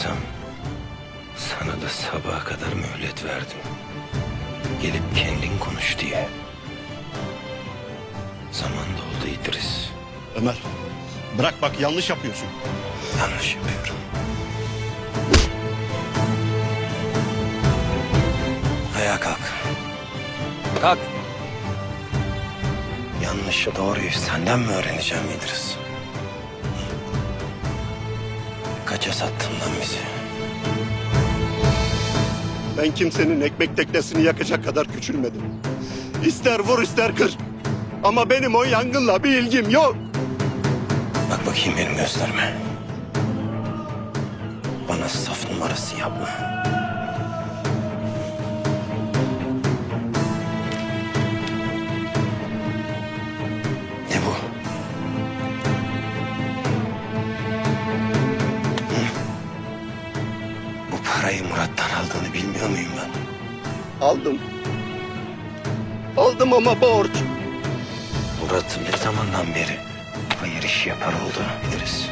uyumadıysam sana da sabaha kadar mühlet verdim. Gelip kendin konuş diye. Zaman doldu İdris. Ömer bırak bak yanlış yapıyorsun. Yanlış yapıyorum. Ayağa kalk. Kalk. Yanlışı doğruyu senden mi öğreneceğim İdris? Kaça sattın lan bizi? Ben kimsenin ekmek teknesini yakacak kadar küçülmedim. İster vur ister kır. Ama benim o yangınla bir ilgim yok. Bak bakayım benim gözlerime. Bana saf numarası yapma. Aldığını bilmiyor muyum ben? Aldım. Aldım ama borç. Murat ne zamandan beri hayır işi yapar oldu İdris.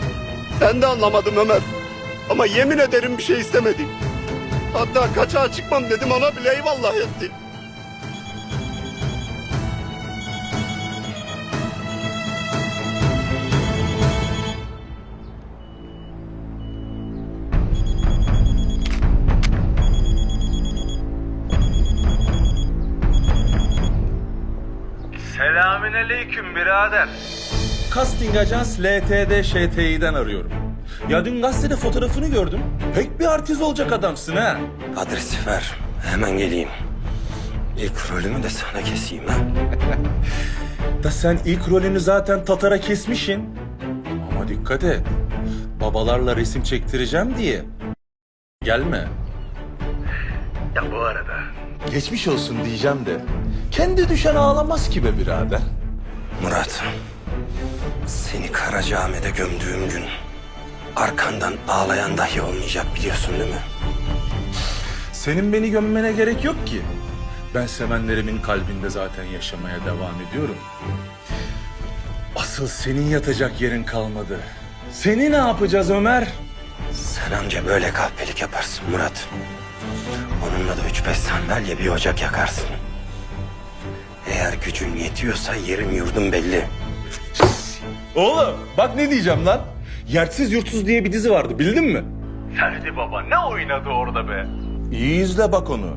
Ben de anlamadım Ömer. Ama yemin ederim bir şey istemedim. Hatta kaçağa çıkmam dedim ona bile eyvallah etti. Selamünaleyküm birader. Casting Ajans LTD ŞTİ'den arıyorum. Ya dün gazetede fotoğrafını gördüm. Pek bir artist olacak adamsın ha. Adresi ver. Hemen geleyim. İlk rolümü de sana keseyim ha. Da sen ilk rolünü zaten Tatar'a kesmişsin. Ama dikkat et. Babalarla resim çektireceğim diye. Gelme. Ya bu arada Geçmiş olsun diyeceğim de. Kendi düşen ağlamaz ki be birader. Murat. Seni Karacaahmet'e gömdüğüm gün arkandan ağlayan dahi olmayacak biliyorsun değil mi? Senin beni gömmene gerek yok ki. Ben sevenlerimin kalbinde zaten yaşamaya devam ediyorum. Asıl senin yatacak yerin kalmadı. Seni ne yapacağız Ömer? Sen anca böyle kahpelik yaparsın Murat. Onunla da üç beş sandalye bir ocak yakarsın. Eğer gücün yetiyorsa yerim yurdum belli. Oğlum bak ne diyeceğim lan. Yersiz Yurtsuz diye bir dizi vardı bildin mi? Ferdi Baba ne oynadı orada be? İyi izle bak onu.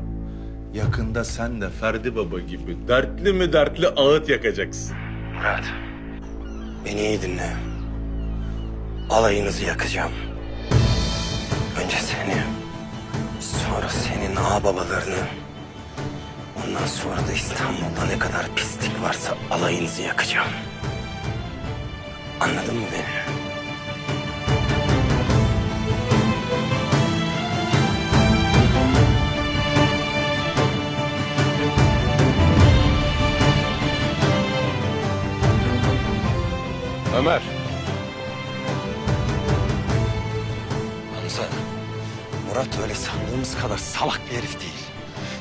Yakında sen de Ferdi Baba gibi dertli mi dertli ağıt yakacaksın. Murat. Beni iyi dinle. Alayınızı yakacağım. Önce seni. Sonra senin ağababalarını. Ondan sonra da İstanbul'da ne kadar pislik varsa alayınızı yakacağım. Anladın mı beni? Ömer. Murat öyle sandığımız kadar salak bir herif değil.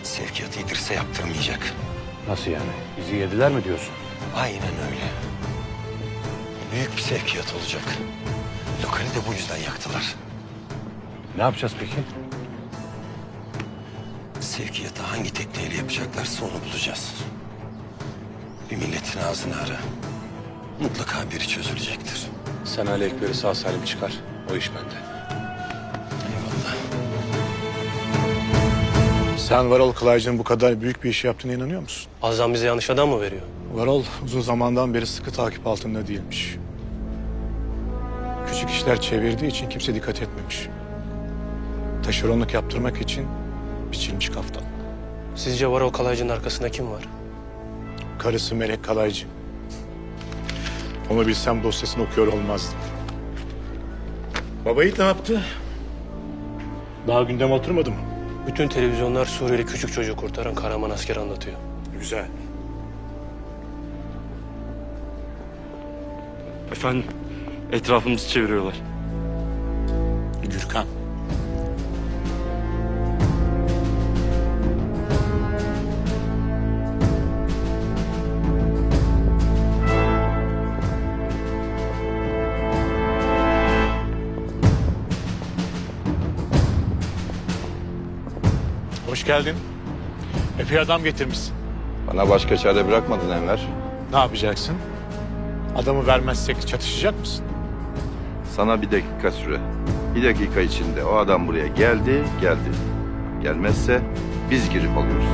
Sevkiyatı İdris'e yaptırmayacak. Nasıl yani? Bizi yediler mi diyorsun? Aynen öyle. Büyük bir sevkiyat olacak. Lokali de bu yüzden yaktılar. Ne yapacağız peki? Sevkiyatı hangi tekneyle yapacaklarsa onu bulacağız. Bir milletin ağzını ara. Mutlaka biri çözülecektir. Sen Ali Ekber'i sağ salim çıkar. O iş bende. Sen Varol Kılaycı'nın bu kadar büyük bir işi yaptığına inanıyor musun? Azam bize yanlış adam mı veriyor? Varol uzun zamandan beri sıkı takip altında değilmiş. Küçük işler çevirdiği için kimse dikkat etmemiş. Taşeronluk yaptırmak için biçilmiş kaftan. Sizce Varol Kalaycı'nın arkasında kim var? Karısı Melek Kalaycı. Onu bilsem dosyasını okuyor olmazdım. Baba Yiğit ne yaptı? Daha gündeme oturmadı mı? Bütün televizyonlar Suriyeli küçük çocuğu kurtaran kahraman asker anlatıyor. Güzel. Efendim, etrafımızı çeviriyorlar. Gürkan. Hoş geldin. Epey adam getirmişsin. Bana başka çare bırakmadın Enver. Ne yapacaksın? Adamı vermezsek çatışacak mısın? Sana bir dakika süre. Bir dakika içinde o adam buraya geldi, geldi. Gelmezse biz girip alıyoruz.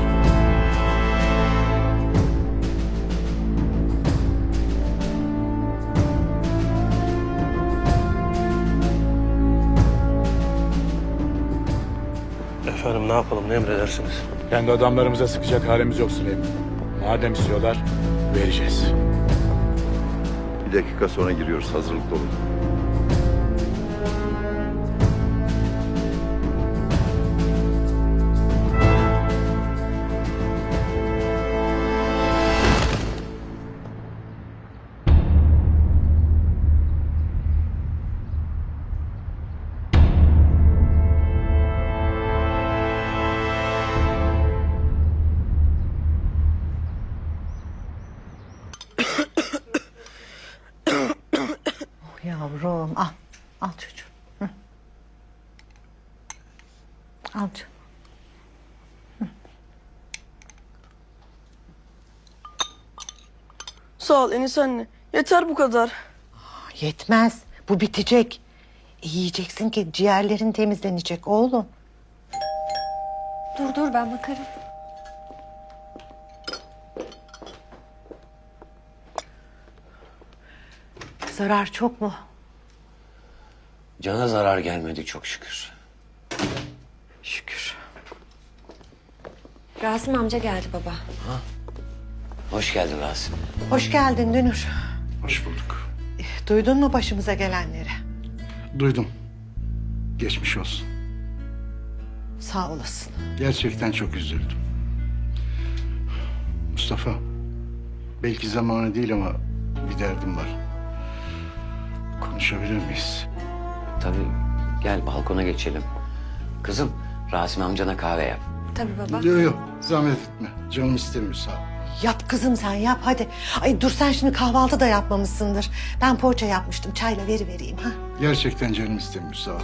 Ne yapalım ne emredersiniz? Kendi adamlarımıza sıkacak halimiz yok Süleyman. Madem istiyorlar, vereceğiz. Bir dakika sonra giriyoruz, hazırlıklı olun. Al canım. Sağ ol Enis anne. Yeter bu kadar. Yetmez. Bu bitecek. E, Yiyeceksin ki ciğerlerin temizlenecek oğlum. Dur dur ben bakarım. Zarar çok mu? Cana zarar gelmedi çok şükür. Rasim amca geldi baba. Hoş geldin Rasim. Hoş geldin Dünür. Hoş bulduk. Duydun mu başımıza gelenleri? Duydum. Geçmiş olsun. Sağ olasın. Gerçekten çok üzüldüm. Mustafa, belki zamanı değil ama bir derdim var. Konuşabilir miyiz? Tabii gel balkona geçelim. Kızım Rasim amcana kahve yap. Tabii baba. Yok yok, zahmet etme. Canım istemiyor sağ ol. Yap kızım sen yap hadi. Ay dur sen şimdi kahvaltı da yapmamışsındır. Ben poğaça yapmıştım çayla veri vereyim ha. Gerçekten canım istemiyor sağ ol.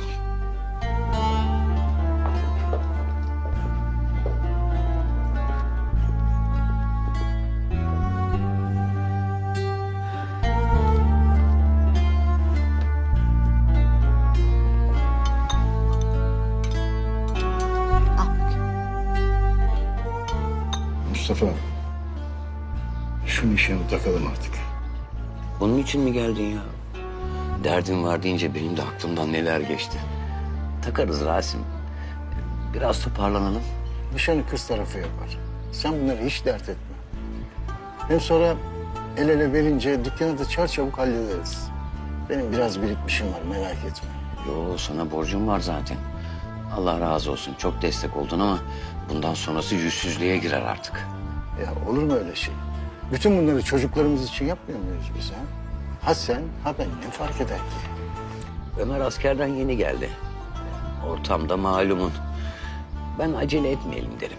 Mustafa, şunun işini takalım artık. Bunun için mi geldin ya? Derdin var deyince benim de aklımdan neler geçti. Takarız Rasim. Biraz toparlanalım. Nişanı kız tarafı yapar. Sen bunları hiç dert etme. Hem sonra el ele verince dükkanı da çarçabuk hallederiz. Benim biraz birikmişim var merak etme. Yo sana borcum var zaten. Allah razı olsun. Çok destek oldun ama bundan sonrası yüzsüzlüğe girer artık. Ya olur mu öyle şey? Bütün bunları çocuklarımız için yapmıyor muyuz biz ha? Ha sen ha ben ne fark eder ki? Ömer askerden yeni geldi. Ortamda malumun. Ben acele etmeyelim derim.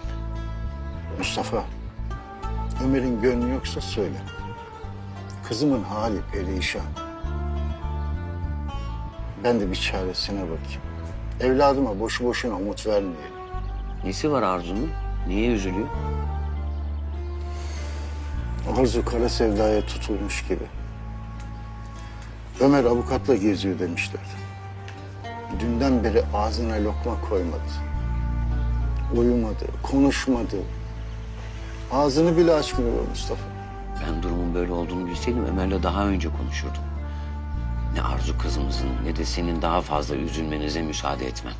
Mustafa, Ömer'in gönlü yoksa söyle. Kızımın hali perişan. Ben de bir çaresine bakayım. Evladıma boşu boşuna umut vermeyelim. Nesi var Arzu'nun? Niye üzülüyor? Arzu kara sevdaya tutulmuş gibi. Ömer avukatla geziyor demişler. Dünden beri ağzına lokma koymadı. Uyumadı, konuşmadı. Ağzını bile açmıyor Mustafa. Ben durumun böyle olduğunu bilseydim Ömer'le daha önce konuşurdum. Ne Arzu kızımızın ne de senin daha fazla üzülmenize müsaade etmem.